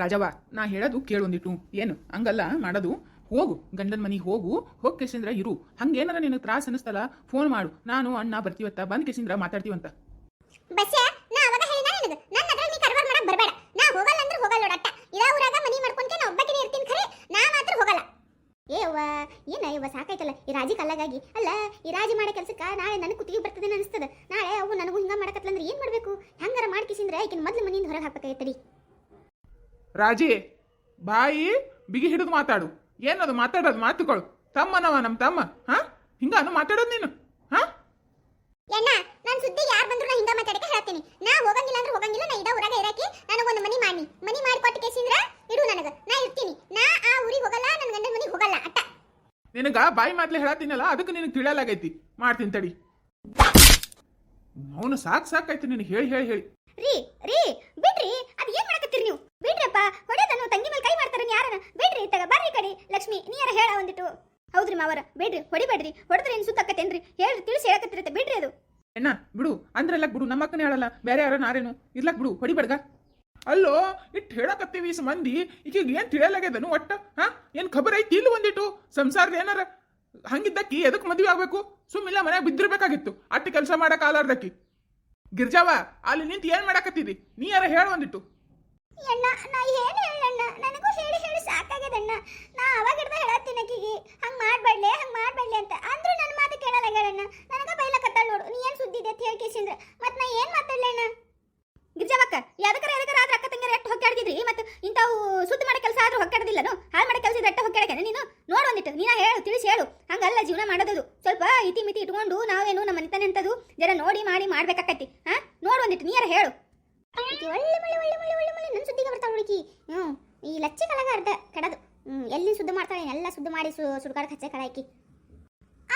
ರಾಜವ್ವ, ನಾ ಹೇಳೋದು ಕೇಳೊಂದಿಟ್ಟು ಏನು? ಹಂಗಲ್ಲ, ಮಾಡೋದು. ಹೋಗು, ಗಂಡನ ಮನೆಗೆ ಹೋಗು, ಹೋಗಿ ಕೇಸಿಂದ್ರ ಇರು. ಹಂಗೇನಾರ ನಿನಗೆ ತ್ರಾಸ ಅನಿಸ್ತಲ್ಲ ಫೋನ್ ಮಾಡು. ನಾನು, ಅಣ್ಣ ಬರ್ತೀವತ್ತ ಬಂದ್ ಕೇಸಿಂದ್ರ ಮಾತಾಡ್ತೀವಂತ ಏನ ಇವ, ಸಾಕಾಯ್ತಲ್ಲ. ಈ ರಾಜಿ ಕಲ್ಲಾಗಾಗಿ. ಅಲ್ಲ, ಈ ರಾಜಿ ಮಾಡೋ ಕೆಲ್ಸಕ್ಕ ನಾಳೆ ನನಗೆ ಕುತ್ತಿಗೆ ಬರ್ತದೆ ಅನಿಸ್ತದ ನಾಳೆ ಅವು ನನಗೂ ಹಿಂಗ ಅಂದ್ರೆ ಏನ್ ಮಾಡ್ಬೇಕು? ಹೆಂಗಾರ ಮಾಡ್ಕಿಸಿಂದ್ರೆ ಈಕಿನ ಮೊದ್ಲು ಮನೆಯಿಂದ ಹೊರಗೆ ಹಾಕ್ಬೇಕಾಗೈತಡಿ ರಾಜಿ ಬಾಯಿ ಬಿಗಿ ಹಿಡಿದು ಮಾತಾಡು. ಏನದು ಮಾತಾಡೋದು? ಮಾತುಗಳು ತಮ್ಮನವ ನಮ್ಮ ತಮ್ಮ ಹಾ? ಹಿಂಗಾನು ಮಾತಾಡೋದು ನೀನು ಹಾ? ಎಣ್ಣ ನಾನು ಸುದ್ದಿ ಯಾರು ಬಂದ್ರು ಹಿಂಗ ಮಾತಾಡಕ್ಕೆ ಹೇಳ್ತೀನಿ. ನಾ ಹೋಗಂಗಿಲ್ಲ ಅಂದ್ರೆ ಹೋಗಂಗಿಲ್ಲ ನಾ ಇದ ಊರಾಗ ಇರಾಕಿ ಒಂದು ಮನಿ ಮಾಡಿ ಮನಿ ಮಾಡಿ ಕೊಟ್ಟು ಕೇಸಿಂದ್ರ ಇಡು ನನಗ. ನಾ ಇರ್ತೀನಿ. ನಾ ಆ ಊರಿಗೆ ಹೋಗಲ್ಲ ನನ್ನ ಗಂಡನ ಮನಿಗೆ ಹೋಗಲ್ಲ ಅಟ್ಟ. ನಿನಗ ಬಾಯಿ ಮಾತ್ಲೆ ಹೇಳತ್ತೀನಲ್ಲ ಅದಕ್ಕೆ ನಿನಗೆ ತಿಳಿಯಲಾಗೈತಿ. ಮಾಡ್ತೀನಿ ತಡಿ. ಅವನು ಸಾಕು ಸಾಕಾಯ್ತು ನಿನಗೆ ಹೇಳಿ ಹೇಳಿ ಹೇಳಿ. ರೀ ರೀ ಬಿಡ್ರಿ ಅದ್ ಏನ್ ಮಾಡಕತ್ತೀರಿ ನೀವು ಬಿಡ್ರಪ್ಪ ಹೊಡೆದನು ತಂಗಿ ಮೇಲೆ ಕೈ ಮಾಡ್ತಾರ ಯಾರನ ತಗ ಬರ್ರಿ ಕಡಿ. ಲಕ್ಷ್ಮಿ ನೀಯಾರ ಹೇಳ ಒಂದಿಟ್ಟು. ಹೌದ್ರಿ ಮಾವರ, ಬೇಡ್ರಿ, ಹೊಡಿಬೇಡ್ರಿ. ಹೊಡೆದ್ರೆ ಏನ್ ಸುತ್ತಾಕತ್ತೇನ್ರಿ ಹೇಳ್ರಿ, ತಿಳಿಸಿ ಹೇಳಕತ್ತಿರತ್ತೆ. ಬಿಡ್ರಿ ಅದು. ಅಣ್ಣ, ಬಿಡು. ಅಂದ್ರಲ್ಲ ಬಿಡು. ನಮ್ಮ ಅಕ್ಕನೇ ಹೇಳಲ್ಲ. ಬೇರೆ ಯಾರೋ ನಾರೇನು. ಇರ್ಲಕ್ ಬಿಡು. ಹೊಡಿಬೇಡ್ಗ. ಅಲ್ಲೋ ಇಟ್ಟು ಹೇಳಕತ್ತೀವಿ ಈ ಮಂದಿ. ಈಗ ಏನ್ ತಿಳಿಯಲಾಗ್ಯದನು ಒಟ್ಟ? ಹಾ? ಏನ್ ಖಬರ್ ಐತಿ ಇಲ್ಲ ಒಂದಿಟ್ಟು? ಸಂಸಾರದ ಏನಾರ? ಹಂಗಿದ್ದಕ್ಕಿ ಎದಕ್ ಮದುವೆ ಆಗ್ಬೇಕು? ಸುಮ್ಮಿಲ್ಲ ಮನ್ಯಾಗ ಬಿದ್ದಿರ್ಬೇಕಾಗಿತ್ತು. ಅಟ್ಟು ಕೆಲಸ ಮಾಡಕ್ ಆಲಾರ್ದಕ್ಕಿ. ಗಿರ್ಜಾವ, ಅಲ್ಲಿ ನಿಂತು ಏನ್ ಮಾಡಕತ್ತಿದಿ? ನೀ ಯಾರ ಹೇಳ ಒಂದಿಟ್ಟು. ಅಣ್ಣ, ನಾ ಏನು ಹೇಳಣ್ಣ ನನಗೂ ಹೇಳಿ ಹೇಳಿ ಸಾಕಾಗ್ಯದಣ್ಣ ನಾ ಅವಾಗ ಹಿಡ್ದ ಹೇಳತ್ತಿನ ಆಕಿಗೆ ಹಂಗೆ ಮಾಡ್ಬೇಡ್ಲೆ ಹಂಗೆ ಮಾಡ್ಬೇಡ್ಲೆ ಅಂತ. ಅಂದ್ರೂ ನನ್ನ ಮಾತು ಕೇಳಲ್ಲ ಹೇಳಣ್ಣ ನನಗ ಬೈಲಕತ್ತಾಳ ನೋಡು. ನೀ ಏನು ಸುದ್ದಿ ಇದೆ ಅಂತ ಹೇಳಿ ಕೇಸಿಂದ್ರೆ. ಮತ್ತೆ ನಾ ಏನು ಮಾತಾಡ್ಲೆ ಅಣ್ಣ? ಗಿರ್ಜಾವಕ್ಕ, ಯಾವ್ದಕ್ಕಾರ ಯಾವ್ದಕ್ಕಾರ ಆದ್ರೆ ಅಕ್ಕ ತಂಗಿರ ಎಷ್ಟು ಹೊಕ್ಕಾಡ್ತಿದ್ರಿ ಮತ್ತೆ ಇಂಥವು ಸುದ್ದಿ ಮಾಡೋ ಕೆಲಸ ಆದ್ರೂ ಹೊಕ್ಕಾಡದಿಲ್ಲನು ಹಾಳು ಮಾಡೋ ಕೆಲಸ ಎಟ್ಟ ಹೊಕ್ಕಾಡಕ್ಕೆ ನೀನು? ನೋಡು ಒಂದಿಟ್ಟು ನೀನು ಹೇಳು, ತಿಳಿಸಿ ಹೇಳು. ಹಂಗಲ್ಲ ಜೀವನ ಮಾಡೋದು ಸ್ವಲ್ಪ ಇತಿ ಮಿತಿ ಇಟ್ಕೊಂಡು ನಾವೇನು ನಮ್ಮ ಮನಿತನ ಎಂತದು ಜರ ನೋಡಿ ಮಾಡಿ ಮಾಡ್ಬೇಕಾಕತಿ. ಹಾ? ನೋಡು ಒಂದಿಟ್ಟು ನೀಯಾರ ಹೇಳು. ಈಕಿ ಒಳ್ಳೆ ಒಳ್ಳೆ ಒಳ್ಳೆ ಒಳ್ಳೆ ಒಳ್ಳೆ ಒಳ್ಳೆ ನನ್ನ ಸುದ್ದಿಗೆ ಬರ್ತಾಳೆ ಹುಡುಕಿ ಹ್ಞೂ ಈ ಲಚ್ಚೆ ಕಳಗ ಅರ್ಧ ಕಡದು. ಹ್ಞೂ ಎಲ್ಲಿ ಸುದ್ದಿ ಮಾಡ್ತಾಳೆ, ಎಲ್ಲ ಸುದ್ದಿ ಮಾಡಿ ಸು ಹಚ್ಚೆ ಕಳ ಆಕಿ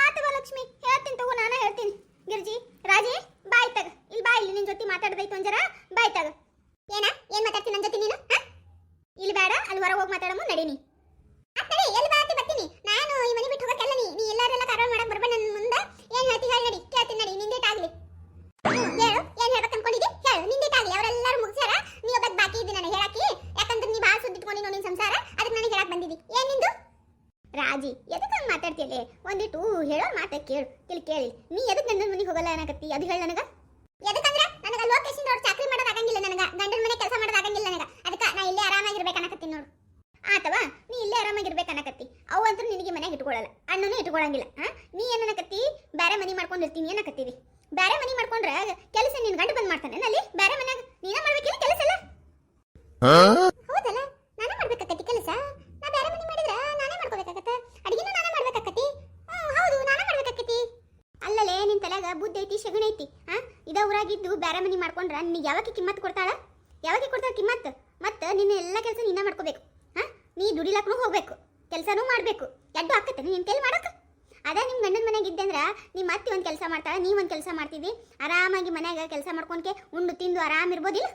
ಆತವ ಲಕ್ಷ್ಮಿ, ಹೇಳ್ತೀನಿ ತಗೋ, ನಾನೇ ಹೇಳ್ತೀನಿ. ಗಿರ್ಜಿ, ರಾಜಿ, ಬಾಯ್ ತಗ. ಇಲ್ಲಿ ಬಾ, ಇಲ್ಲಿ ನಿನ್ ಜೊತೆ ಮಾತಾಡ್ದೈತು ಅಂಜರ. ಬಾಯ್ ತಗ. ಏನ, ಏನ್ ಮಾತಾಡ್ತೀನಿ ನನ್ನ ಜೊತೆ ನೀನು? ಇಲ್ಲಿ ಬೇಡ ಅಲ್ಲಿ ಹೊರಗೆ ಹೋಗಿ ಮಾತಾಡಮ್ಮ ನಡೀನಿ. ಕೇಳು ಇಲ್ಲಿ ಕೇಳಿ. ನೀ ಎದಕ್ಕೆ ನನ್ನ ಮನೆಗೆ ಹೋಗಲ್ಲ ಅನ್ನಕತ್ತಿ ಅದು ಹೇಳ ನನಗ ಎದಕ್ಕಂದ್ರ ನನಗ ಲೋಕೇಶನ್ ಅವ್ರು ಚಾಕ್ರಿ ಮಾಡೋದು ಆಗಂಗಿಲ್ಲ ನನಗ ಗಂಡನ ಮನೆ ಕೆಲಸ ಮಾಡೋದು ಆಗಂಗಿಲ್ಲ ನನಗ ಅದಕ್ಕೆ ನಾ ಇಲ್ಲೇ ಆರಾಮಾಗಿರ್ಬೇಕು ಅನ್ನಕತ್ತೀನಿ ನೋಡು ಆತವಾ ನೀ ಇಲ್ಲೇ ಆರಾಮಾಗಿರ್ಬೇಕು ಅನ್ನಕತ್ತಿ ಅವು ಅಂತೂ ನಿನಗೆ ಮನೆಗೆ ಇಟ್ಕೊಳ್ಳಲ್ಲ ಅಣ್ಣನೂ ಇಟ್ಕೊಳ್ಳಂಗಿಲ್ಲ ಹಾ ನೀ ಏನ್ ಅನ್ನಕತ್ತಿ ಬೇರೆ ಮನಿ ಮಾಡ್ಕೊಂಡಿರ್ತೀನಿ ಅನ್ನಕತ್ತೀವಿ ಬೇರೆ ಮನಿ ಮಾಡ್ಕೊಂಡ್ರೆ ಕೆಲಸ ನಿನ್ ಗಂಡ ಬಂದ್ ಮಾಡ್ತಾನೆ ಅಲ್ಲಿ ಬೇರೆ ಮನ್ಯಾಗ ನೀನೇ ಮಾಡ್ಬೇಕಿಲ್ಲ ಕೆಲಸ ಎಲ್ಲ ಹೌದಲ್ಲ ನಾನೇ ಮಾಡ್ಬೇಕಾಕತಿ ಕೆಲಸ ನಾ ಬೇರೆ ಮನಿ ಮಾಡಿದ್ರ ನಾನೇ ಮಾಡ್ಕೋಬೇಕಾಗತ್ತ ಅಡಿಗೆನೂ ನಾನೇ ಮಾಡ್ಬೇಕಾಕತಿ ಹ್ಮ್ ಹೌದು ನಾನೇ ಮಾಡ್ಬೇಕಾಕತಿ ನಿನ್ ಬುದ್ಧಿ ಐತಿ ಶಗಣಿ ಐತಿ ಹಾ ಇದ ಊರಾಗಿದ್ದು ಬೇರೆ ಮನಿ ಮಾಡ್ಕೊಂಡ್ರ ನಿನಗೆ ಯಾವಾಗ ಕಿಮ್ಮತ್ ಕೊಡ್ತಾಳ? ಯಾವಾಗ ಕೊಡ್ತಾಳ ಕಿಮ್ಮತ್? ಮತ್ತ ನಿನ್ನ ಎಲ್ಲ ಕೆಲಸ ನಿನ್ನ ಮಾಡ್ಕೋಬೇಕು ಹಾ ನೀ ದುಡಿಲಾಕ್ನು ಹೋಗ್ಬೇಕು, ಕೆಲಸನೂ ಮಾಡ್ಬೇಕು, ಎಡ್ಡು ಆಕತ್ತೆ ನಿನ್ ಕೆಲ್ ಮಾಡಕ್ ಅದೇ ನಿಮ್ ಗಂಡನ ಮನೆಗೆ ಇದ್ದೆ ಅಂದ್ರ ನಿಮ್ಮ ಅತ್ತಿ ಒಂದ್ ಕೆಲಸ ಮಾಡ್ತಾಳ ನೀ ಒಂದ್ ಕೆಲಸ ಮಾಡ್ತೀವಿ ಆರಾಮಾಗಿ ಮನ್ಯಾಗ ಕೆಲಸ ಮಾಡ್ಕೊಂಡ್ಕೆ ಉಂಡು ತಿಂದು ಆರಾಮ್ ಇರ್ಬೋದಿಲ್ಲ?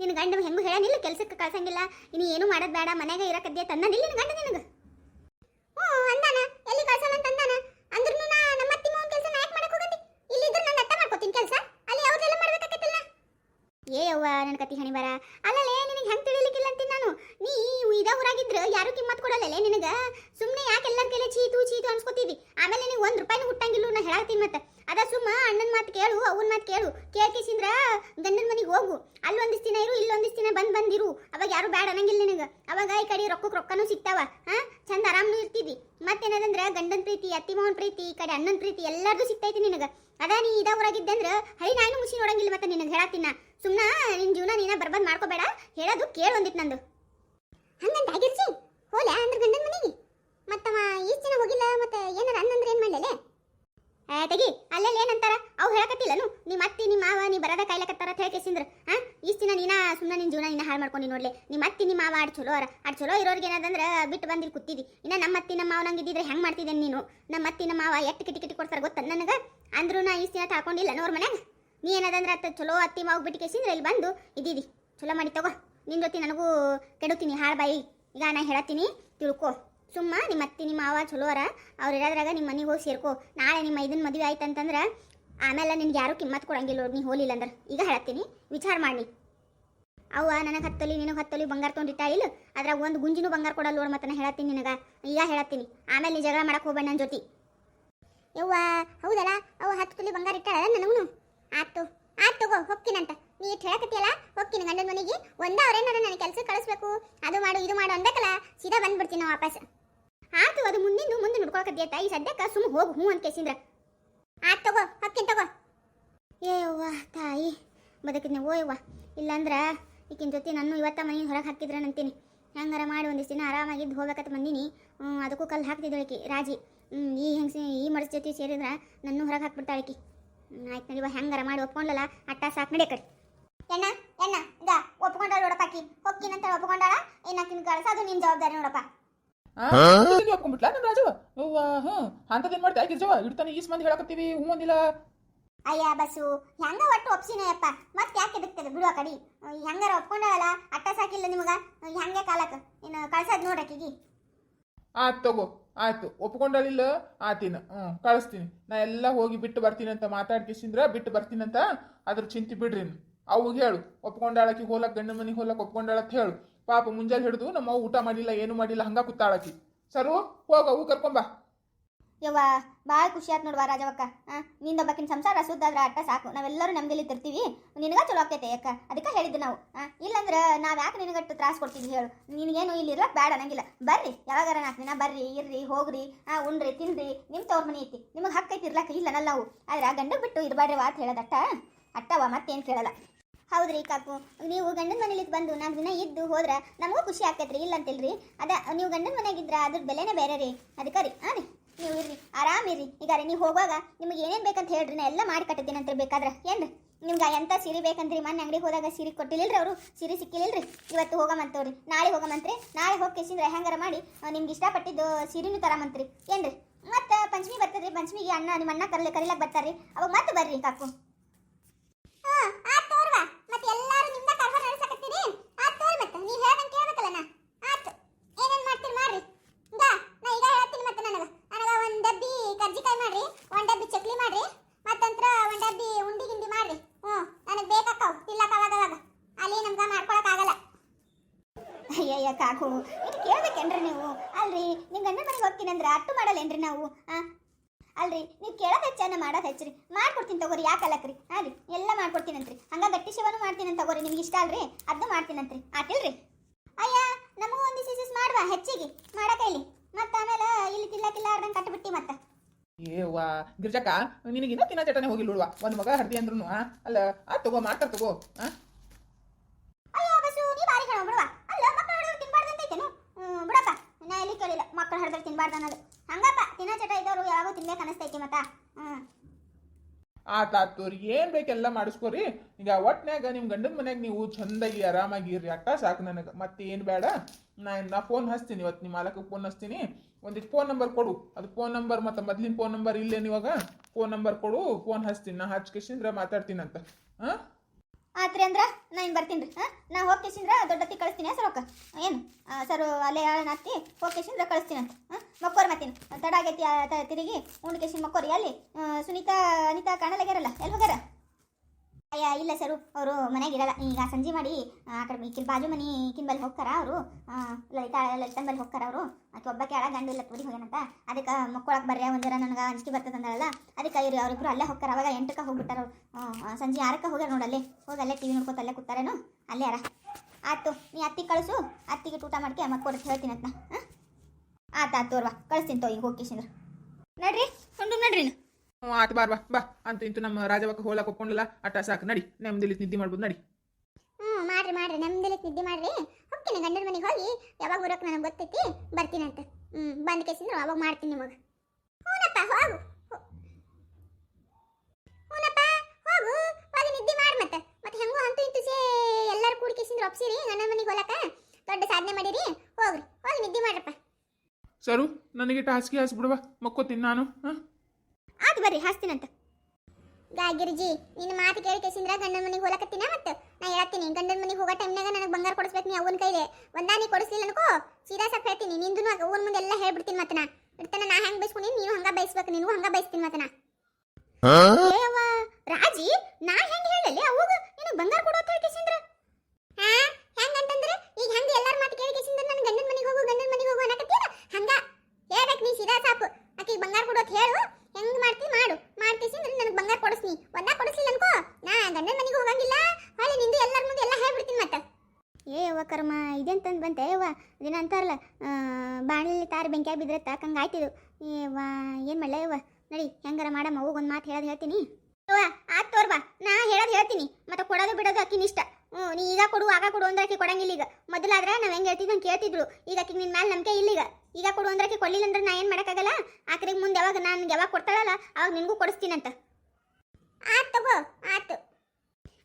ನಿನ್ನ ಗಂಡ ಹೆಂಗೂ ಹೇಳನಿಲ್ಲ ಕೆಲಸಕ್ಕೆ ಕಳ್ಸಂಗಿಲ್ಲ, ಇನ್ನು ಏನು ಮಾಡೋದ್ ಬೇಡ, ಮನ್ಯಾಗ ಇರೋಕದ್ದೇ ತಂದನಿಲ್ಲ ನಿನ್ನ ಗಂಡ ನಿನಗ ಹ್ಞೂ ಅಂದಾನ ಎಲ್ಲಿ ಕಳ್ಸಲ್ಲ ಅಂತ ಅಂದಾನ ಅಂದ್ರೂ ನಾ ನಮ್ಮ ಅತ್ತಿ ಮಾವನ ಕೆಲಸ ನಾ ಯಾಕೆ ಮಾಡಕ್ ಹೋಗತಿ ಇಲ್ಲಿದ್ರು ನಾನು ಅತ್ತ ಮಾಡ್ಕೋತೀನಿ ಕೆಲಸ ಅಲ್ಲಿ ಅವ್ರದೆಲ್ಲ ಮಾಡ್ಬೇಕಾಕತ್ತಿಲ್ಲ ಏ ಅವ್ವ ನನ್ನ ಕತಿ ಹಣಿ ಬರ. ಅಲ್ಲಲೇ ನಿನಗೆ ಹೆಂಗ್ ತಿಳಿಲಿಕ್ಕಿಲ್ಲ ಅಂತೀನಿ ನಾನು. ನೀ ಇದ ಊರಾಗಿದ್ರೆ ಯಾರು ಕಿಮ್ಮತ್ ಕೊಡಲ್ಲಲೇ ನಿನಗ? ಸುಮ್ಮನೆ ಯಾಕೆ ಎಲ್ಲರ ಕೈಲೇ ಚೀತು ಚೀತು ಅನ್ಸ್ಕೊತೀವಿ? ಆಮೇಲೆ ನಿನಗೆ ಒಂದ್ ರೂಪಾಯಿನೂ ಹುಟ್ಟಂಗಿಲ್ಲ ನಾ ಹೇಳತ್ತೀನಿ ಮತ್ತೆ. ಅದ ಸುಮ್ಮ ಅಣ್ಣನ ಮಾತು ಕೇಳು ಅವನ ಮಾತು ಕೇಳು. ಕೇಳ್ಕಿಸಿಂದ್ರ ಗಂಡನ ಮನೆಗೆ ಹೋಗು. ಅಲ್ಲಿ ಒಂದಿಷ್ಟು ದಿನ ಇರು ಇಲ್ಲೊಂದಿಷ್ಟು ದಿನ ಬಂದ್ ಬಂದಿರು. ಅವಾಗ ಯಾರು ಬ್ಯಾಡ ಅನ್ನಂಗಿಲ್ಲ ನಿನಗ. ಅವಾಗ ಈ ಕಡೆ ರೊಕ್ಕಕ್ಕೆ ರೊಕ್ಕನೂ ಸಿಗ್ತಾವ. ಹಾ? ಚಂದ ಆರಾಮ್ನೂ ಇರ್ತಿದ್ದಿ ಮತ್ತೇನದಂದ್ರ ಗಂಡನ ಪ್ರೀತಿ ಅತ್ತಿ ಮಾವನ ಪ್ರೀತಿ ಈ ಕಡೆ ಅಣ್ಣನ ಪ್ರೀತಿ ಎಲ್ಲಾರ್ದು ಸಿಗ್ತೈತಿ ನಿನಗ. ಅದ ನೀ ಇದ ಊರಾಗಿದ್ದಂದ್ರ ಹಳಿ ನಾನು ಮುಸಿ ನೋಡಂಗಿಲ್ಲ ಮತ್ತೆ ನಿನಗೆ ಹೇಳತ್ತಿನ ಸುಮ್ನ ನಿನ್ ಜೀವನ ನೀನ ಬರ್ಬಾದ್ ಮಾಡ್ಕೋಬೇಡ ಹೇಳೋದು ಕೇಳು ಒಂದಿಟ್ಟು ನಂದು. ಹಂಗಂತ ಆಗಿರ್ಸಿ ಹೋಲೆ ಅಂದ್ರೆ ಗಂಡನ ಮನೆಗೆ? ಮತ್ತವ ಈಸ್ಟ್ ಜನ ಹೋಗಿಲ್ಲ ಮತ್ತೆ ಏನಾರ ಅನ್ನಂದ್ರೆ ಏನ್ ಮಾಡ್ಲೇ ತೆಗಿ ಅಲ್ಲೆಲ್ಲ ಏನಂತಾರ? ಅವು ಹೇಳಕತ್ತಿಲ್ಲನು. ನಿಮ್ಮ ಅತ್ತಿ ನಿಮ್ಮ ಮಾವ ನೀ ಬರದ ಕಾಯ್ಲಕತ್ತಾರ ಅಂತ ಹೇಳ್ಕೇಸಿಂದ್ರ ಹಾ ದಿನ ಸುಮ್ಮನೆ ನಿನ್ನ ಜೀವನ ಇನ್ನು ಹಾಳು ಮಾಡ್ಕೊಂಡು ನೋಡ್ಲಿ. ನಿಮ್ಮ ಅತ್ತಿ ನಿಮ್ಮ ಮಾವ ಆಡ್ ಚಲೋ ಅರ ಆಡ್ ಚಲೋ ಇರೋರ್ಗೆ ಏನದಂದ್ರೆ ಬಿಟ್ಟು ಬಂದಿಲ್ ಕೂತಿದ್ದಿ ಇನ್ನ ನಮ್ಮ ಅತ್ತಿ, ನಮ್ಮ ಮಾವ ನಂಗಿದ್ದಿದ್ರೆ ಹೆಂಗೆ ಮಾಡ್ತಿದ್ದೆ ನೀನು? ನಮ್ಮ ಅತ್ತಿ, ನಮ್ಮ ಮಾವ ಎಷ್ಟು ಕಿಟಿ ಕಿಟಿ ಕೊಡ್ತಾರೆ ಗೊತ್ತ ನನಗೆ? ಅಂದ್ರೂ ನಾ ಈ ದಿನ ತಾಕೊಂಡಿಲ್ಲ ನೋರ್ ಮನ್ಯಾಗ. ನೀ ಏನದಂದ್ರೆ ಅತ್ತ ಚಲೋ ಅತ್ತಿ ಮಾವು ಬಿಟ್ಟು ಕೇಸಿಂದ್ರೆ ಇಲ್ಲಿ ಬಂದು ಇದ್ದೀವಿ ಚಲೋ ಮಾಡಿ ತಗೋ. ನಿನ್ನ ಜೊತೆ ನನಗೂ ಕೆಡುತ್ತೀನಿ, ಹಾಳು ಬಾಯಿ. ಈಗ ನಾ ಹೇಳತ್ತೀನಿ, ತಿಳ್ಕೊ. ಸುಮ್ಮ ನಿಮ್ಮ ಅತ್ತಿ ನಿಮ್ಮ ಮಾವ ಚಲೋ ಅರ. ಅವ್ರು ಇರೋದ್ರಾಗ ನಿಮ್ಮ ಮನೆಗೆ ಹೋಗಿ ಸೇರ್ಕೊ. ನಾಳೆ ನಿಮ್ಮ ಇದನ್ನ ಮದುವೆ ಆಯ್ತಂತಂದ್ರೆ ಆಮೇಲೆ ನಿನ್ಗೆ ಯಾರು ಕಿಮ್ಮತ್ ಕೊಡಂಗಿಲ್ಲ ನೀ ಹೋಲಿಲ್ಲ ಅಂದ್ರೆ. ಈಗ ಹೇಳತ್ತೀನಿ, ವಿಚಾರ ಮಾಡಿ ಅವ್ವ, ನನಗೆ ಹತ್ತಲಿ, ನಿನಗೆ ಹತ್ತಲಿ, ಬಂಗಾರ ತೊಗೊಂಡಿಟ್ಟ ಇಲ್ಲ ಅದ್ರಾಗ ಒಂದು ಗುಂಜಿನೂ ಬಂಗಾರ ಕೊಡಲ್ಲ ನೋಡು ಮತ್ತೆ ಹೇಳತ್ತೀನಿ ನಿನಗ. ಈಗ ಹೇಳತ್ತೀನಿ. ಆಮೇಲೆ ನೀ ಜಗಳ ಮಾಡಕ್ಕೆ ಹೋಗ್ಬೇಡ ನನ್ನ ಜೊತೆ. ಯವ್ವ, ಹೌದಲ್ಲ? ಅವ ಹತ್ತು ತೊಲಿ ಬಂಗಾರ ಇಟ್ಟಾಳ ನನಗೂ ಆತು ಆತು ತಗೋ ಹೊಕ್ಕಿನಂತ ನೀ ಇಟ್ಟು ಹೇಳಕತ್ತಿಯಲ್ಲ? ಹೊಕ್ಕಿನ ಗಂಡನ ಮನೆಗೆ. ಒಂದ ಅವ್ರೇನಾರ ನನಗೆ ಕೆಲಸ ಕಳಿಸ್ಬೇಕು. ಅದು ಮಾಡು, ಇದು ಮಾಡು ಅಂದಕ್ಕಲ್ಲ ಸೀದಾ ಬಂದ್ಬಿಡ್ತೀನಿ ನಾವು ವಾಪಸ್. ಆತು ಅದು ಮುಂದಿನ ಮುಂದೆ ನೋಡ್ಕೊಳಕತ್ತಿಯತ್ತ ಈ ಸದ್ಯಕ್ಕೆ ಸುಮ್ಮ ಹೋಗು, ಹ್ಞೂ ಅಂತ ಕೇಸಿಂದ್ರ ಆತು ತಗೋ ಹೊಕ್ಕಿನ ತಗೋ. ಏ ಯವ್ವ, ತಾಯಿ. ಬದುಕಿದ್ನೆ, ಓ ಯವ್ವ. ಇಲ್ಲಾಂದ್ರ ಈಕಿನ ಜೊತೆ ನಾನು ಇವತ್ತ ಮನೆ ಹೊರಗೆ ಹಾಕಿದ್ರೆ ನಂತೀನಿ ಹೆಂಗಾರ ಮಾಡಿ ಒಂದಿಷ್ಟು ದಿನ ಆರಾಮಾಗಿದ್ದು ಹೋಗ್ಬೇಕಂತ ಬಂದೀನಿ. ಹ್ಮ್, ಅದಕ್ಕೂ ಕಲ್ಲು ಹಾಕ್ತಿದ್ದಳಕಿ ರಾಜಿ. ಹ್ಮ್, ಈ ಹೆಂಗ್ಸಿ ಈ ಮಡಸ್ ಜೊತೆ ಸೇರಿದ್ರೆ ನನ್ನ ಹೊರಗೆ ಹಾಕ್ಬಿಡ್ತಾಳಕಿ ಆಯ್ತು ನಡಿವ ಹೆಂಗಾರ ಮಾಡಿ ಒಪ್ಕೊಂಡಲ್ಲ ಅಟ್ಟ ಸಾಕು ನಡೆ ಕಡೆ. ಎಣ್ಣ ಎಣ್ಣ ಈಗ ಒಪ್ಕೊಂಡಾಳ ನೋಡಪ್ಪ ಆಕಿ. ಹೊಕ್ಕಿನಂತ ಒಪ್ಕೊಂಡಾಳ ಏನಾಕಿನ ಅದು ನಿನ್ನ ಜವಾಬ್ದಾರಿ ನೋಡಪ್ಪ. ಒಪ್ಕೊಂಡ್ಬಿಟ್ಲ ನಮ್ಮ ರಾಜು? ಹ್ಞೂ ಅಂತದೇನು ಮಾಡ್ತಾ? ಗಿರ್ಜವ ಇಡ್ತಾನೆ ಈಸ್ ಮಂದಿ ಹೇಳಕತ್ತೀವಿ ಹ್ಞೂ ಅಂದಿಲ್ಲ. ಅಯ್ಯ, ಬಸ್ಸು. ಹೆಂಗ ಒಟ್ಟು ಒಪ್ಸಿನಯ್ಯಪ್ಪ ಮತ್ತೆ ಯಾಕೆ ಎದಕ್ತದೆ? ಬಿಡು ಆ ಕಡೆ. ಹೆಂಗಾರ ಒಪ್ಕೊಂಡಾಳಲ್ಲ? ಅಟ್ಟ ಸಾಕಿಲ್ಲ ನಿಮಗ? ಹೆಂಗೆ ಕಾಲಕ್ಕೆ ಇನ್ನು ಕಳ್ಸೋದು ನೋಡಕ್ಕಿಗಿ ಆಯ್ತು ತಗೋ. ಆಯ್ತು. ಒಪ್ಕೊಂಡಲಿಲ್ಲ ಆತಿನ. ಹ್ಞೂ, ಕಳಿಸ್ತೀನಿ. ನಾ ಎಲ್ಲ ಹೋಗಿ ಬಿಟ್ಟು ಬರ್ತೀನಿ ಅಂತ ಮಾತಾಡ್ಕಿಸಿಂದ್ರ ಬಿಟ್ಟು ಬರ್ತೀನಂತ ಅದ್ರ ಚಿಂತೆ ಬಿಡ್ರಿ ಅವು ಹೇಳು. ಒಪ್ಕೊಂಡಾಳಕಿ ಹೋಲಕ್ ಗಂಡ ಮನೆಗೆ ಹೋಲಕ್ ಒಪ್ಕೊಂಡಾಳಕ್ಕೆ ಹೇಳು. ಪಾಪ ಮುಂಜಾನೆ ಹಿಡಿದು ನಮ್ಮ ಊಟ ಮಾಡಿಲ್ಲ, ಏನು ಮಾಡಿಲ್ಲ, ಹಂಗ ಕುತ್ತಾಳಕಿ ಸರು ಹೋಗ ಅವು ಕರ್ಕೊಂಬಾ ಯವ್ವ ಭಾಳ ಖುಷಿ ಆಯ್ತು ನೋಡುವ ರಾಜವಕ್ಕ. ನಿಂದ ನಿಂದೊಬ್ಬಕಿನ ಸಂಸಾರ ಸುದ್ದಾದ್ರೆ ಅಟ್ಟ ಸಾಕು. ನಾವೆಲ್ಲರೂ ನೆಮ್ಮದಿಲ್ಲಿ ತಿರ್ತೀವಿ ನಿನಗ ಚಲೋ ಆಗ್ತೈತೆ ಯಾಕ ಅದಕ್ಕೆ ಹೇಳಿದ್ದು ನಾವು. ಆ, ನಾವು ಯಾಕೆ ನಿನಗಟ್ಟು ತ್ರಾಸ ಕೊಡ್ತೀವಿ ಹೇಳು. ನಿನಗೇನು ಇಲ್ಲಿ ಇರ್ಲಕ್ ಬೇಡ ಅನ್ನಂಗಿಲ್ಲ ಬರ್ರಿ ಯಾವಾಗಾರ ನಾಲ್ಕು ದಿನ ಬರ್ರಿ ಇರ್ರಿ ಹೋಗ್ರಿ ಆ ಉಣ್ರಿ ತಿನ್ರಿ. ನಿಮ್ಮ ತವ್ರ ಮನೆ ಐತಿ. ನಿಮಗೆ ಹಕ್ಕೈತಿ ಇರ್ಲಕ್ಕ ಇಲ್ಲ ನಾವು ಆದ್ರೆ ಗಂಡ ಬಿಟ್ಟು ಇರಬೇಡ್ರಿ ಹೇಳದ ಅಟ್ಟ ಅಟ್ಟವ ಮತ್ತೇನು ಕೇಳಲ್ಲ. ಹೌದ್ರಿ ಕಾಕು. ನೀವು ಗಂಡನ ಮನೇಲಿ ಬಂದು ನಾಲ್ಕು ದಿನ ಇದ್ದು ಹೋದ್ರ ನಮಗೂ ಖುಷಿ ಆಕೈತ್ರಿ ಇಲ್ಲ ಅಂತಿಲ್ರಿ ಅದ ನೀವು ಗಂಡನ ಮನೆಯಾಗಿದ್ರ ಅದ್ರ ಬೆಲೆನೇ ಬೇರೆ ರೀ ಅದಕ್ಕೆ ರೀ ಹಾಂ ರೀ. ನೀವು ಇರ್ರಿ. ಆರಾಮಿರ್ರಿ ಈಗ ನೀವು ಹೋಗುವಾಗ ನಿಮಗೆ ಏನೇನು ಬೇಕಂತ ಹೇಳ್ರಿ, ನಾ ಎಲ್ಲ ಮಾಡಿ ಕಟ್ಟಿದ್ದೀನಿ ಅಂತ ಬೇಕಾದ್ರೆ. ಏನು ನಿಮ್ಗೆ ಎಂಥ ಸೀರೆ ಬೇಕಂದ್ರಿ ಮೊನ್ನೆ ಅಂಗಡಿಗೆ ಹೋದಾಗ ಸೀರೆ ಕೊಟ್ಟಿಲ್ಲರಿ ಅವರು. ಸೀರೆ ಸಿಕ್ಕಿಲ್ಲರಿ ಇವತ್ತು ಹೋಗಮಂತವ್ರಿ ನಾಳೆ ಹೋಗಮಂತ್ರಿ. ನಾಳೆ ಹೋಗಿ ಕೇಸಿಂದ್ರೆ ಹೆಂಗಾರ ಮಾಡಿ ನಿಮ್ಗೆ ಇಷ್ಟಪಟ್ಟಿದ್ದು ಸೀರೆನೂ ತರಮಂತ್ರಿ. ಏನ್ರಿ? ಮತ್ತೆ ಪಂಚಮಿ ಬರ್ತದ್ರಿ. ಪಂಚಮಿಗೆ ಅಣ್ಣ, ನಿಮ್ಮ ಅಣ್ಣ ಕರಲಿ ಕರಿಲಾಕ್ ಬರ್ತಾರ್ರಿ. ಅವಾಗ ಮತ್ತೆ ಬರ್ರಿ ಕಾಕು ಮತ್ತೆ ಎಲ್ಲಾರು ನಿಮ್ದ ಕರ್ಮ ನಡೆಸಕತ್ತೀರಿ ಆತ್ ತೋರಿ ಮತ್ತೆ ನೀವ್ ಹೇಳ್ದಂಗೆ ಕೇಳ್ಬೇಕಲ್ಲ ನಾ ಆತ್ ಏನೇನ್ ಮಾಡ್ತೀರಿ ಮಾಡ್ರಿ ಇಂದ ನಾ ಈಗ ಹೇಳ್ತೀನಿ ಮತ್ತೆ ನನಗ ನನಗ ಒಂದ್ ಡಬ್ಬಿ ಕರ್ಜಿಕಾಯಿ ಮಾಡ್ರಿ ಒಂದ್ ಡಬ್ಬಿ ಚಕ್ಲಿ ಮಾಡ್ರಿ, ಮತ್ತಂತ್ರ ಒಂದು ಡಬ್ಬಿ ಉಂಡಿ ಗಿಂಡಿ ಮಾಡ್ರಿ. ಹ್ಞೂ, ನನಗೆ ಬೇಕಾಕವು ತಿಲ್ಲಕ್ ಅವಾಗ ಅವಾಗ. ಅಲ್ಲಿ ನಮ್ಗೆ ಮಾಡ್ಕೊಳಕ್ಕಾಗಲ್ಲ ಅಯ್ಯಯ್ಯ ಕಾಕು ಇದು ಕೇಳ್ಬೇಕೇನ್ರಿ ನೀವು? ಅಲ್ರಿ ನಿಮ್ಮ ಗಂಡನ ಮನೆಗೆ ಹೋಗ್ತೀನಂದ್ರೆ ಅಟ್ಟು ಮಾಡಲ್ಲೇನ್ರಿ ನಾವು? ಆ? ಅಲ್ರಿ, ನೀವು ಕೇಳೋದು ಹೆಚ್ಚನ್ನ ಮಾಡೋದು ಹೆಚ್ಚು ರೀ ಮಾಡ್ಕೊಡ್ತೀನಿ ತಗೋರಿ, ಯಾಕೆ ಅಲ್ಲಕ್ರಿ? ಹಾಂ ರೀ ಎಲ್ಲ ಮಾಡ್ಕೊಡ್ತೀನಂತ್ರಿ. ಹಂಗ ಗಟ್ಟಿ ಶಿವನು ಅಂತ ತಗೋರಿ, ನಿಮ್ಗೆ ಇಷ್ಟ ಅಲ್ರಿ? ಅದನ್ನು ಮಾಡ್ತೀನಂತ್ರಿ. ಆತಿಲ್ರಿ ಅಯ್ಯ, ನಮಗೂ ಒಂದು ಸಿಸಿಸ್ ಮಾಡುವ, ಹೆಚ್ಚಿಗೆ. ಮಾಡಕ ಇಲ್ಲಿ. ಮತ್ತೆ ಆಮೇಲೆ ಇಲ್ಲಿ ತಿಲ್ಲಕ್ಕಿಲ್ಲ ಅರ್ಧಂಗೆ ಕಟ್ಬಿಟ್ಟು ಮತ್ತೆ. ಏವ್ವ, ಗಿರ್ಜಕ್ಕ, ನಿನಗಿನ್ನ ತಿನ್ನ ಚಟನೆ ಹೋಗಿಲ್ವಾ ಒಂದು ಮಗ ಹರ್ದಿ ಆ? ಅಲ್ಲ, ಆ, ತಗೋ, ಮಾಡ್ತಾರ ತಗೋ, ಆ? ಅಯ್ಯ ಬಸ್ಸು ನೀ ಬಾರಿ ಹೇಳೋ ಬಿಡುವ. ಅಲ್ಲ ಮಕ್ಕಳು ಹಿಡಿದ್ರೆ ತಿನ್ಬಾರ್ದು ಅಂತೈತೇನು ಹ್ಞೂ ಬಿಡಪ್ಪ. ನಾ ಎಲ್ಲಿ ಕೇಳಿಲ್ಲ. ಮಕ್ಕಳು ಹಿಡಿದ್ರೆ ತಿನ್ಬಾರ್ದು ಅನ್ನೋದು ಹಂಗಪ್ಪ, ತಿನ್ನ ಚಟ ಇದ್ದವರು ಯಾವಾಗೂ ತಿನ್ಬೇಕು ಅನಿಸ್ತೈತಿ ಮತ್ತ? ಹ್ಞೂ ಆತಾತೋರಿ ಏನ್ ಬೇಕೆಲ್ಲ ಮಾಡಿಸ್ಕೋರಿ. ಈಗ ಒಟ್ನ್ಯಾಗ ನಿಮ್ಮ ಗಂಡನ ಮನೆಯಾಗ ನೀವು ಚಂದಾಗಿ, ಆರಾಮಾಗಿ ಇರ್ರಿ ಅಕ್ಕ, ಸಾಕು ನನಗೆ. ಮತ್ತೆ ಏನು ಬೇಡ. ನಾ ನಾ ಫೋನ್ ಹಚ್ತೀನಿ ಇವತ್ತು ನಿಮ್ಮ ಮಾಲಕ್ಕೆ ಫೋನ್ ಹಚ್ತೀನಿ. ಒಂದಿಷ್ಟು ಫೋನ್ ನಂಬರ್ ಕೊಡು. ಅದು ಫೋನ್ ನಂಬರ್ ಮತ್ತು ಮೊದ್ಲಿನ ಫೋನ್ ನಂಬರ್ ಇಲ್ಲೇನು ಇವಾಗ? ಫೋನ್ ನಂಬರ್ ಕೊಡು ಫೋನ್ ಹಚ್ತೀನಿ. ನಾ ಹಚ್ಕೇಸಿಂದ್ರೆ ಮಾತಾಡ್ತೀನಂತ ಹಾಂ? ಆತ್ರಿ ಅಂದ್ರ, ನಾ ಇನ್ ಬರ್ತೀನಿ ಹಾಂ? ನಾ ದೊಡ್ಡ ದೊಡ್ಡತ್ತಿ ಕಳಿಸ್ತೀನಿ. ಸರ್ ರೊಕ್ಕ ಏನು? ಸರ್, ಅಲ್ಲೇ ನತ್ತಿ ಹೋಗ್ಕೇಸಿಂದ್ರ ಕಳಿಸ್ತೀನಿ ಅಂತ. ಮಕ್ಕೋರ್ ಮತ್ತೇನು? ತಡ ಆಗೈತಿ ತಿರುಗಿ ಉಂಡ್ಕೇಸಿನ ಮಕ್ಕೋರಿ. ಅಲ್ಲಿ ಸುನೀತಾ, ಅನಿತಾ ಕಾಣಲಾಗ್ಯಾರಲ್ಲ ಎಲ್ಲಿ ಹೋಗ್ಯಾರ? ಅಯ್ಯ, ಇಲ್ಲ ಸರು, ಅವರು ಮನೆಗೆ ಇರಲ್ಲ. ಈಗ ಸಂಜೆ ಮಾಡಿ, ಆ ಕಡೆ ಈಕಿನ ಬಾಜು ಮನಿ, ಈಕಿನ ಬಲ್ಲಿ ಹೋಗ್ತಾರ ಅವರು? ಲಲಿತಾ, ಲಲಿತನ ಬಲ್ಲಿ ಹೋಗ್ತಾರ ಅವರು? ಆಕೆ ಒಬ್ಬ ಕೇಳ ಗಂಡು ಇಲ್ಲ ತೋಡಿ ಹೋಗ್ಯಾನಂತ. ಅದಕ್ಕೆ ಮಕ್ಕೊಳಕ್ಕೆ ಬರ್ರೆ ಒಂದರ ನನಗೆ ಅಂಜಿಕೆ ಬರ್ತದೆ ಅಂದಳಲ್ಲ. ಅದಕ್ಕೆ ಇವ್ರು, ಅವರಿಬ್ರು ಅಲ್ಲೇ ಹೋಗ್ತಾರ. ಅವಾಗ ಎಂಟಕ್ಕೆ ಹೋಗ್ಬಿಟ್ಟಾರ ಅವ್ರು. ಸಂಜೆ ಆರಕ್ಕೆ ಹೋಗ್ಯಾರ ನೋಡಿ ಹೋಗಿ ಅಲ್ಲೇ ಟಿವಿ ನೋಡ್ಕೊತ ಅಲ್ಲೇ ಕೂತಾರೇನು? ಅಲ್ಲೇ ಯಾರ? ಆಯ್ತು, ನೀ ಅತ್ತಿ ಕಳಿಸು. ಅತ್ತಿಗೆ ಊಟ ಮಾಡ್ಕೆ ಮಕ್ಕೊಡಕ್ಕೆ ಹೇಳ್ತೀನಿ ಅಂತ. ಹಾಂ ಆತ ತೋರ್ವಾ ಕಳಿಸ್ತೀನಿ ತೋ ಈಗ ಹೋಗಿ ನಡ್ರಿ ಕೊಂಡು ನಡ್ರಿ ಹ್ಞೂ ಆತು ಬಾರ್ ಬಾ ಬಾ ಅಂತ ಇಂತೂ ನಮ್ಮ ರಾಜವಕ್ಕ ಹೋಲಕ್ಕೆ ಒಪ್ಕೊಂಡಲ್ಲ. ಅಟ್ಟ ಸಾಕು ನಡಿ ನೆಮ್ಮದಿಲಿ ನಿದ್ದೆ ಮಾಡ್ಬೋದು ನಡಿ. ಹ್ಞೂ ಮಾಡ್ರಿ ಮಾಡ್ರಿ ನೆಮ್ಮದಿಲಿ ನಿದ್ದೆ ಮಾಡ್ರಿ. ಹೋಗ್ತೀನಿ ಗಂಡನ ಮನೆಗೆ ಹೋಗಿ ಯಾವಾಗ ಬರೋಕೆ ನನಗೆ ಗೊತ್ತೈತಿ ಬರ್ತೀನಂತ. ಹ್ಞೂ ಬಂದ ಕೇಸಿಂದ್ರೆ ಅವಾಗ ಮಾಡ್ತೀನಿ ನಿಮಗೆ. ಹ್ಞೂನಪ್ಪ ಹೋಗು. ಹ್ಞೂನಪ್ಪ ಹೋಗು ಹೋಗಿ ನಿದ್ದೆ ಮಾಡಿ ಮತ್ತೆ. ಮತ್ತೆ ಹೆಂಗೋ ಅಂತೂ ಇಂತೂ ಸೇ ಎಲ್ಲರೂ ಕೂಡಿ ಕೇಸಿಂದ್ರೆ ಒಪ್ಸಿರಿ ಗಂಡನ ಮನೆಗೆ ಹೋಲಕ್ಕ. ದೊಡ್ಡ ಸಾಧನೆ ಮಾಡಿರಿ ಹೋಗ್ರಿ ಹೋಗಿ ನಿದ್ದೆ ಮಾಡ್ರಪ್ಪ ಸರು, ನನಗೆ ಟಾಸ್ಕಿ ಹಾಸ್ಬಿಡುವ, ಮಕ್ಕೋತೀನಿ ನಾನು, ಹಾಂ? ಬರ್ರಿ, ಹಾಸ್ತೀನಂತ. ಗಾಗಿರ್ಜಿ ನಿನ್ನ ಮಾತು ಕೇಳಿ ಕೇಸಿಂದ್ರ ಗಂಡನ ಮನೆಗೆ ಹೋಲಕತ್ತಿನ ಮತ್ತೆ? ನಾ ಹೇಳ್ತೀನಿ ಗಂಡನ ಮನೆಗೆ ಹೋಗೋ ಟೈಮ್ನಾಗ ನನಗೆ ಬಂಗಾರ ಕೊಡಿಸ್ಬೇಕು ನೀ ಅವನ ಕೈಲಿ. ಒಂದಾ ನೀ ಕೊಡಿಸ್ಲಿಲ್ಲ ಅನ್ಕೋ, ಸೀದಾ ಸಪ್ ಹೇಳ್ತೀನಿ ನಿಂದು ಅವನ ಮುಂದೆ ಎಲ್ಲ ಹೇಳ್ಬಿಡ್ತೀನಿ ಮತ್ತೆ ನಾ ಇಡ್ತಾನ ನಾ ಹೆಂಗೆ ಬೈಸ್ಕೊಂಡಿ, ನೀನು ಹಂಗ ಬೈಸ್ಬೇಕು, ನೀನು ಹಂಗ ಬೈಸ್ತೀನಿ ಮತ್ತೆ ನಾ ರಾಜಿ, ನಾ ಹೆಂಗೆ ಹೇಳಲಿ ಅವಾಗ ನಿನಗೆ ಬಂಗಾರ ಕೊಡೋ ಅಂತ ಕೇಸಿಂದ್ರ? ಹಾ ಹೆಂಗಂತಂದ್ರೆ ಈಗ ಹೆಂಗೆ ಎಲ್ಲರ ಮಾತು ಕೇಳಿ ಕೇಸಿಂದ್ರ, ನಾನು ಗಂಡನ ಮನೆಗೆ ಹೋಗು, ಗಂಡನ ಮನೆಗೆ ಹೋಗು ಅನ್ನಕತ್ತೀರ ಹಂಗ? ಹೇಳ್ಬೇಕು ನೀ ಸೀದಾ ಸಾಪು ಆಕಿಗೆ ಬಂಗಾರ ಕೊಡೋದು ಹೇಳು, ಹೆಂಗ್ ಮಾಡ್ತಿ ಮಾಡು. ಮಾಡ್ತೀಸಿಂದ್ರೆ ನನಗೆ ಬಂಗಾರ ಕೊಡಿಸ್ನಿ. ಒಂದ ಕೊಡಿಸ್ಲಿಲ್ಲ ಅನ್ಕೋ. ನಾ ಗಂಡನ ಮನೆಗೆ ಹೋಗಂಗಿಲ್ಲ. ಹೊಳ್ಳಿ ನಿಂದು ಎಲ್ಲರ ಮುಂದೆ ಎಲ್ಲ ಹೇಳ್ಬಿಡ್ತೀನಿ ಮತ್ತೆ. ಏ ಅವ್ವ ಕರ್ಮ ಇದೆಂತಂದು ಬಂತೆ? ಅವ್ವ ದಿನ ಅಂತಾರಲ್ಲ ಬಾಣಲಿ ತಾರ ಬೆಂಕಿಯಾಗಿ ಬಿದ್ರೆ ತಾಕಂಗೆ ಆಯ್ತಿದು. ಏವ್ವ ಏನು ಮಾಡಲ ಯವ್ವ? ನಡಿ, ಹೆಂಗಾರ ಮಾಡಮ್ಮ ಹೋಗಿ ಒಂದು ಮಾತು ಹೇಳೋದು ಹೇಳ್ತೀನಿ. ಅವ್ವ ಆತ್ ತೋರ್ಬಾ ನಾ ಹೇಳೋದು ಹೇಳ್ತೀನಿ. ಮತ್ತೆ ಕೊಡೋದು ಬಿಡೋದು ಅಕ್ಕಿನ ಇಷ್ಟ. ಹ್ಞೂ ನೀ ಈಗ ಕೊಡು, ಆಗ ಕೊಡು ಅಂದ್ರೆ ಕೊಡಂಗಿಲ್ಲ ಈಗ. ಮೊದಲಾದ್ರೆ ನಾವು ಹೆಂಗೆ ಹೇಳ್ತಿದ್ದು ಹಂಗೆ ಕೇಳ್ತಿದ್ರು. ಈಗ ಆಕಿಗೆ ನಿನ್ನ ಮೇಲೆ ನಂಬಿಕೆ ಇಲ್ಲ ಈಗ. ಈಗ ಕೊಡು ಅಂದ್ರೆ ಕೊಡ್ಲಿಲ್ಲ ಅಂದ್ರೆ ನಾ ಏನು ಮಾಡೋಕ್ಕಾಗಲ್ಲ? ಆಕ್ರಿಗೆ ಮುಂದೆ ಯಾವಾಗ ನಾನು ಯಾವಾಗ ಕೊಡ್ತಾಳಲ್ಲ, ಅವಾಗ ನಿನಗೂ ಕೊಡಿಸ್ತೀನಂತ. ಆತ್ ತಗೋ, ಆತು.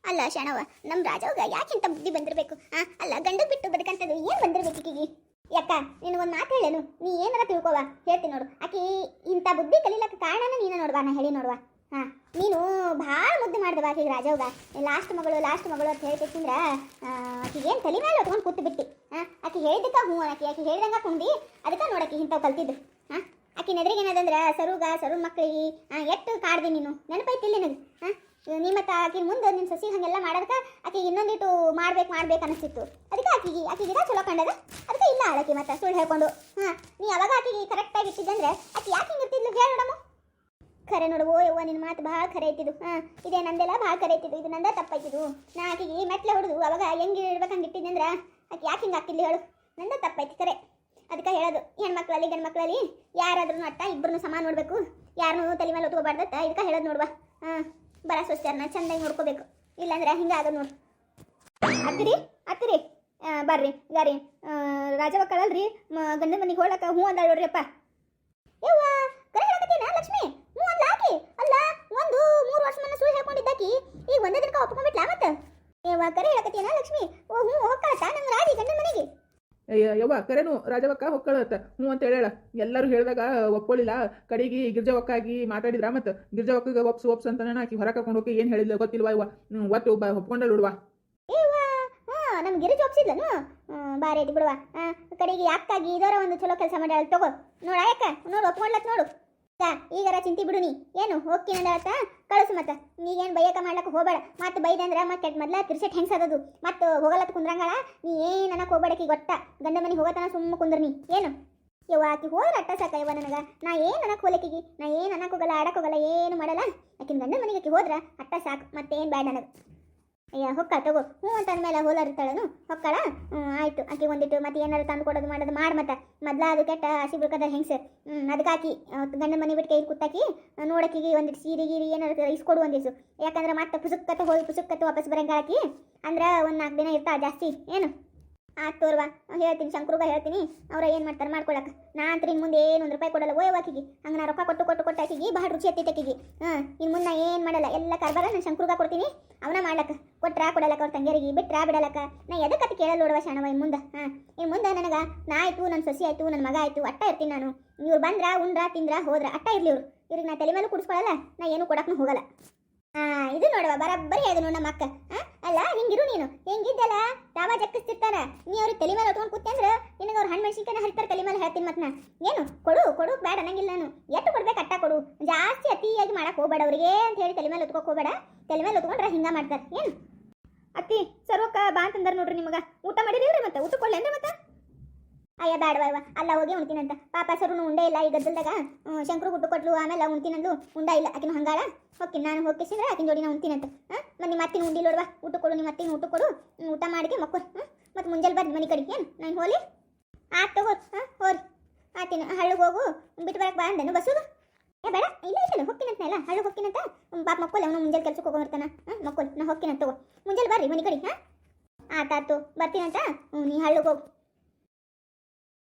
ಅಲ್ಲ ಶಣವ ನಮ್ಮ ರಾಜವ್ಗ ಯಾಕಿಂತ ಬುದ್ಧಿ ಬಂದಿರಬೇಕು? ಆ, ಅಲ್ಲ ಗಂಡು ಬಿಟ್ಟು ಬದುಕಂತದ್ದು ಏನು ಬಂದಿರಬೇಕು ಈಕಿಗೆ? ಯಾಕ ನಿನಗೊಂದು ಮಾತು ಹೇಳೇನು? ನೀ ಏನಾರ ತಿಳ್ಕೊವ. ಹೇಳ್ತೀನಿ ನೋಡು. ಆಕಿ ಇಂಥ ಬುದ್ಧಿ ಕಲೀಲಕ್ಕೆ ಕಾರಣನ ನೀನ ನೋಡುವ ನಾ ಹೇಳಿ ನೋಡ್ವಾ. ಹಾ, ನೀನು ಭಾಳ ಮುದ್ದು ಮಾಡಿದೆ ಬಾಕಿ ರಾಜವ್ಗ. ಲಾಸ್ಟ್ ಮಗಳು ಲಾಸ್ಟ್ ಮಗಳು ಅಂತ ಹೇಳ್ತಿಂದ್ರ ಆಕಿಗೇನು ಏನು ತಲೆ ಮೇಲೆ ಹೊತ್ಕೊಂಡು ಕೂತು ಬಿಟ್ಟು. ಹಾಂ ಆಕೆ ಹೇಳಿದ್ದಕ್ಕ ಹ್ಞೂ ಆಕಿ. ಆಕೆ ಹೇಳ್ದಂಗ ಕುಂಡಿ ಅದಕ್ಕೆ ನೋಡಕ್ಕೆ ಇಂಥವು ಕಲ್ತಿದ್ದು. ಹಾಂ ಆಕಿ ನೆದ್ರಿಗೆ ಏನದಂದ್ರೆ, ಸರುಗ ಸರು ಮಕ್ಕಳಿಗೆ ಎತ್ತು ಕಾಡ್ದೆ ನೀನು. ನೆನಪೈತಿಲ್ಲ ನಿನಗೆ? ಹಾಂ ನೀ ಮತ್ತೆ ಆಕಿನ ಮುಂದೆ ನಿನ್ನ ಸಸಿ ಹಂಗೆಲ್ಲ ಮಾಡೋದಕ್ಕೆ ಆಕೆ ಇನ್ನೊಂದಿಟ್ಟು ಮಾಡ್ಬೇಕು ಮಾಡ್ಬೇಕು ಅನಿಸ್ತಿತ್ತು. ಅದಕ್ಕೆ ಆಕೆಗೆ, ಆಕಿಗೆ ಇದ ಚಲೋ ಕಂಡದ? ಅದಕ್ಕೆ ಇಲ್ಲ ಆಳಕಿ ಮತ್ತೆ ಸುಳ್ಳು ಹೇಳ್ಕೊಂಡು. ಹಾಂ, ನೀ ಅವಾಗ ಕರೆಕ್ಟ್ ಕರೆಕ್ಟಾಗಿ ಇಟ್ಟಿದ್ದಂದ್ರೆ, ಆಕಿ ಯಾಕೆ ಹಿಂಗೆ ಇರ್ತಿದ್ಲು ಹೇಳಿ ಖರೆ ನೋಡು ಓ ಯವ್ವ ನಿನ್ನ ಮಾತು ಭಾಳ ಖರೆ ಐತಿದು. ಹಾಂ ಇದೇ ನಂದೆಲ್ಲ ಭಾಳ ಖರೆ ಐತಿದು. ಇದು ನಂದ ತಪ್ಪಾಯ್ತಿದು ನಾ ಈ ಮೆಟ್ಲೆ ಹೊಡೆದು ಅವಾಗ ಹೆಂಗೆ ಇರ್ಬೇಕು ಹಂಗೆ ಇಟ್ಟಿದ್ದಂದ್ರೆ ಆಕಿ ಯಾಕೆ ಹಿಂಗೆ ಆಗ್ತಿಲ್ಲ ಹೇಳು. ನಂದ ತಪ್ಪೈತಿ ಖರೆ. ಅದಕ್ಕೆ ಹೇಳೋದು ಹೆಣ್ಮಕ್ಳಲ್ಲಿ ಗಂಡು ಮಕ್ಕಳಲ್ಲಿ ಯಾರಾದ್ರೂ ಅಟ್ಟ ಇಬ್ಬರನ್ನು ಸಮಾನ ನೋಡಬೇಕು. ಯಾರನ್ನೂ ತಲೆ ಮೇಲೆ ಒತ್ಕೋಬಾರ್ದತ್ತ ಇದಕ್ಕೆ ಹೇಳೋದು ನೋಡುವ. ಹಾಂ ಬರ ಸೊಸ್ಯಾರನ್ನ ಚೆಂದಾಗಿ ನೋಡ್ಕೋಬೇಕು. ಇಲ್ಲಾಂದ್ರೆ ಹಿಂಗೆ ಆಗೋದು ನೋಡು. ಅತ್ತಿರಿ ಆ, ಬರ್ರಿ ಗಾರಿ. ರಾಜವ ಕಳಲ್ರಿ ಗಂಡನ ಮನೆಗೆ ಹೋಗ್ಲಕ್ಕ ಹ್ಞೂ ಅಂದ ನೋಡ್ರಿಯಪ್ಪ. ಯವ್ವ ಕರೆ ಹೇಳಕತ್ತೀನ ಲಕ್ಷ್ಮಿ? ಅಲ್ಲ ಆಕಿ ಅಲ್ಲ ಒಂದು ಮೂರು ವರ್ಷ ಮನ ಸುಳ್ಳು ಹೇಳ್ಕೊಂಡಿದ್ದಾಕಿ ಈಗ ಒಂದೇ ದಿನಕ್ಕೆ ಒಪ್ಕೊಂಡ್ಬಿಟ್ಲಾ ಮತ್ತೆ? ಯವ್ವ ಕರೆ ಹೇಳಕತ್ತೀನ ಲಕ್ಷ್ಮಿ? ಓ ಹ್ಞೂ ಹೋಗ್ಕಳತ್ತ ನಮ್ಮ ರಾಜಿ ಗಂಡನ ಮನೆಗೆ. ಅಯ್ಯ ಯವ್ವ ಕರೆನು ರಾಜವಕ್ಕ ಹೊಕ್ಕಳತ್ತ ಹ್ಞೂ ಅಂತ ಹೇಳ ಎಲ್ಲರೂ ಹೇಳಿದಾಗ ಒಪ್ಕೊಳ್ಳಿಲ್ಲ ಕಡೆಗೆ ಗಿರ್ಜವಕ್ಕಾಗಿ ಮಾತಾಡಿದ್ರ ಮತ್ತು? ಗಿರ್ಜವಕ್ಕಗೆ ಒಪ್ಸು ಒಪ್ಸು ಅಂತ ಆಕಿ ಹೊರ ಕರ್ಕೊಂಡು ಹೋಗಿ ಏನು ಹೇಳಿಲ್ಲ ಗೊತ್ತಿಲ್ವಾ ಇವ ಒಟ್ಟು ಒಬ್ಬ ಒಪ್ಕೊಂಡಲ್ಲ ನೋಡುವ ನಮ್ಮ ಗಿರಿಜ್ ಒಪ್ಸಿದ್ಲನು? ಬಾರಿ ಐತಿ ಬಿಡುವ. ಕಡೆಗೆ ಯಾಕಾಗಿ ಇದರ ಒಂದು ಚಲೋ ಕೆಲಸ ಮಾಡ್ಯಾಳ ತಗೋ. ನೋಡ ಯಾಕ? ನೋಡು ಒಪ್ಕೊಂಡ್ಲತ್ ನೋಡು. ಈಗರ ಚಿಂತಿ ಬಿಡು ನೀ. ಏನು, ಹೋಗ್ತೀನಿ ಆತ? ಕಳಿಸು ಮತ್ತ. ನೀಗೇನು ಬೈಯಕ ಮಾಡ್ಲಕ್ಕ ಹೋಗಬೇಡ. ಮತ್ತೆ ಅಂದ್ರೆ ಮತ್ತೆ ಮೊದ್ಲ ತಿರ್ಸೆಟ್ ಹೆಂಗ್ಸದದು ಮತ್ತೆ ಹೋಗಲತ್ತು ಕುಂದ್ರಂಗಳ? ನೀ ಏನು ಅನ್ನಕ್ಕೆ ಹೋಗ್ಬೇಡಕಿ ಗೊತ್ತ ಗಂಡ ಮನೆಗೆ ಹೋಗತನ ಸುಮ್ಮ ಕುಂದ್ರ ನೀ. ಏನು? ಯವ್ವ, ಆಕಿ ಹೋದ್ರ ಅಟ್ಟ ಸಾಕ ಯವ್ವ ನನಗ. ನಾ ಏನು ಅನ್ನಕ್ಕೆ ಹೋಲಕಿಗಿ ನಾ ಏನು ಅನ್ನಕ್ಕೆ ಹೋಗಲ್ಲ ಆಡಕ್ಕೆ ಹೋಗಲ್ಲ, ಏನು ಮಾಡಲ್ಲ? ಆಕಿನ ಗಂಡ ಮನೆಗೆ ಹೋದ್ರ ಅಟ್ಟ ಸಾಕು, ಮತ್ತೇನು ಬೇಡ ನನಗೆ. ಅಯ್ಯ ಹೊಕ್ಕ ತಗೋ. ಹ್ಞೂ ಅಂತ ಅಂದಮೇಲೆ ಹೋಲಾರಿರ್ತಾಳನು ಹೊಕ್ಕಳ? ಹ್ಞೂ, ಆಯಿತು. ಆಕೆ ಒಂದಿಟ್ಟು ಮತ್ತೆ ಏನಾರು ತಂದು ಕೊಡೋದು ಮಾಡೋದು ಮಾಡಿ ಮತ್ತೆ. ಮೊದ್ಲ ಅದು ಕೆಟ್ಟ ಹಸಿ ಬಿಡ್ಕದ ಹೆಂಗ್ಸ. ಹ್ಞೂ ಅದಕ್ಕೆ ಆಕಿ ಗಂಡ ಮನೆ ಬಿಟ್ಟು ಕೈ ಕುತ್ತಾಕಿ ನೋಡಕ್ಕಿಗೆ ಒಂದಿಟ್ಟು ಸೀರೆ ಗೀರಿ ಏನಾರು ಇಸ್ಕೊಡು ಒಂದಿಸು ಯಾಕಂದ್ರೆ ಮತ್ತೆ ಪುಸುಕ್ಕತ್ತ ಹೋಗಿ ಪುಸುಕ್ಕತ್ತ ವಾಪಸ್ ಬರಂಗಾಕಿ ಅಂದ್ರೆ ಒಂದು ನಾಲ್ಕು ದಿನ ಇರ್ತಾ ಜಾಸ್ತಿ. ಏನು? ತೋರ್ವಾ ಹೇಳ್ತೀನಿ, ಶಂಕ್ರುಗ ಹೇಳ್ತೀನಿ. ಅವ್ರ ಏನು ಮಾಡ್ತಾರೆ ಮಾಡ್ಕೊಳಕ್ಕೆ ನಾ ಅಂತ ಇನ್ನು ಮುಂದೆ ಏನು ಒಂದು ರೂಪಾಯಿ ಕೊಡಲ್ಲ ಓಯ್ ಆಕಿಗೆ ಹಂಗೆ ನಾ ರೊಕ್ಕ ಕೊಟ್ಟು ಕೊಟ್ಟು ಕೊಟ್ಟು ಆಕಿಗೆ ಭಾಳ ರುಚಿ ಹತ್ತೈತೆ ಆಕಿಗೆ ಹಾಂ ಇನ್ನು ಮುಂದೆ ಏನು ಮಾಡಲ್ಲ, ಎಲ್ಲ ಕಾರ್ಬಾರ ನಾನು ಶಂಕ್ರುಗ ಕೊಡ್ತೀನಿ, ಅವನ ಮಾಡ್ಲಕ್ಕ. ಕೊಟ್ರಾ ಕೊಡಲಕ್ಕ ಅವ್ರ ತಂಗಿಯರಿಗೆ, ಬಿಟ್ರಾ ಬಿಡಲಕ್ಕ. ನಾ ಎದಕ್ಕೆ ಅದು ಕೇಳಲ್ಲ ನೋಡುವ ಶಾಣವ ಇನ್ನು ಮುಂದೆ? ಹಾಂ ಇನ್ನು ಮುಂದೆ ನನಗೆ ನಾ ಆಯ್ತು ನನ್ನ ಸೊಸಿ ಆಯಿತು ನನ್ನ ಮಗ ಆಯ್ತು, ಅಟ್ಟ ಇರ್ತೀನಿ ನಾನು. ಇವ್ರು ಬಂದ್ರ, ಉಂಡ್ರ, ತಿಂದ್ರ, ಹೋದ್ರ, ಅಟ್ಟ ಇರ್ಲಿ ಇವ್ರು. ಇವ್ರಿಗೆ ನಾ ತಲೆ ಮೇಲೂ ಕುಡಿಸ್ಕೊಳಲ್ಲ, ನಾ ಏನು ಕೊಡಕ್ಕೂ ಹೋಗಲ್ಲ. ಹಾ, ಇದು ನೋಡುವ, ಬರಬ್ಬರಿ ಹೇಳಿದ್ರು ನಮ್ಮ ಅಕ್ಕ. ಆ? ಅಲ್ಲ ಹಿಂಗಿರು ನೀನು. ಹೆಂಗಿದ್ದಲ್ಲ? ತಾವ ಜಕ್ಕಿಸ್ತಿರ್ತಾನ ನೀ ಅವ್ರಿಗೆ ತಲೆ ಮೇಲೆ ಹೊತ್ಕೊಂಡು ಕೂತೆ ಅಂದ್ರೆ ನಿನಗೆ ಅವ್ರು ಹಣ್ಣು ಮೆಣಸಿನ್ಕಾಯಿ ಹರಿತಾರೆ ತಲೆ ಮೇಲೆ ಹೇಳ್ತೀನಿ ಮತ್ತೆ ನಾ ಏನು? ಕೊಡು ಕೊಡು, ಬೇಡ ಅನ್ನಂಗಿಲ್ಲ ನಾನು. ಎಷ್ಟು ಕೊಡ್ಬೇಕು, ಅಟ್ಟ ಕೊಡು. ಜಾಸ್ತಿ ಅತಿಯಾಗಿ ಮಾಡಕ್ಕೆ ಹೋಗ್ಬೇಡ ಅವ್ರಿಗೆ ಅಂತ ಹೇಳಿ ತಲೆ ಮೇಲೆ ಹೊತ್ಕೋಕ್ ಹೋಗ್ಬೇಡ. ತಲೆ ಮೇಲೆ ಹೊತ್ಕೊಂಡ್ರೆ ಹಿಂಗ ಮಾಡ್ತಾರೆ. ಏನು? ಅತ್ತಿ, ಸರ್ವಕ್ಕ ಬಾ ಅಂತಂದ್ರೆ ನೋಡ್ರಿ ನಿಮಗೆ. ಊಟ ಮಾಡಿರಿ ಮತ್ತೆ? ಊಟ ಕೊಡ್ಲೇನ್ರಿ ಮತ್ತೆ? ಅಯ್ಯ ಬೇಡವ ಅಲ್ಲ, ಹೋಗಿ ಉಣ್ತೀನಂತ. ಪಾಪ ಸರುನು ಉಂಡೆ ಇಲ್ಲ, ಈ ಗದ್ದಲ್ದಾಗ ಶಂಕರು ಹುಟ್ಟು ಕೊಟ್ಲು, ಆಮೇಲೆ ಉಣ್ತೀನಂದು ಉಂಡ ಇಲ್ಲ, ಆಕಿನ ಹಂಗಾಳ. ಹೋಗಿ ನಾನು ಹೋಗಿಸಿದ್ರೆ ಆಕಿನ ಜೋಡಿ ನಾ ಉಣ್ತೀನಂತ. ಹಾಂ? ಮತ್ತೆ ನಿಮ್ಮ ಅತ್ತಿನ ಉಂಡಿಲ್ಲ ನೋಡುವ. ಊಟ ಕೊಡು ನಿಮ್ಮ ಅತ್ತಿನ ಊಟ ಕೊಡು. ಊಟ ಮಾಡಿಗೆ ಮಕ್ಕಳು ಹ್ಞೂ ಮತ್ತೆ ಮುಂಜಾನೆ ಬರ್ದು ಮನೆ ಕಡೆಗೆ. ಏನು? ನಾನು ಹೋಲಿ? ಆತು ತಗೋ, ಹಾಂ, ಹೋರಿ. ಆತಿನ, ಹಳ್ಳಿಗೆ ಹೋಗು. ಬಿಟ್ಟು ಬರಕ್ಕೆ ಬಾ ಅಂದನು ಬಸ್ಸು? ಏ, ಬೇಡ. ಇಲ್ಲ ಇಲ್ಲ ಹೋಗ್ತೀನಂತ ಅಲ್ಲ ಹಳ್ಳಿಗೆ ಹೊಕ್ಕಿನಂತ ಪಾಪ ಮಕ್ಕಳು ಅವನು ಮುಂಜಾನೆ ಕೆಲಸಕ್ಕೆ ಹೋಗೋರ್ತಾನ ಹಾಂ ಮಕ್ಕಳು ನಾ ಹೊಕ್ಕಿನಂತ ತಗೋ. ಮುಂಜಾನೆ ಬರ್ರಿ ಮನೆ ಕಡೆ, ಹಾಂ? ಆತಾತು ಬರ್ತೀನಂತ. ನೀ ಹಳ್ಳಿಗೆ ಹೋಗು.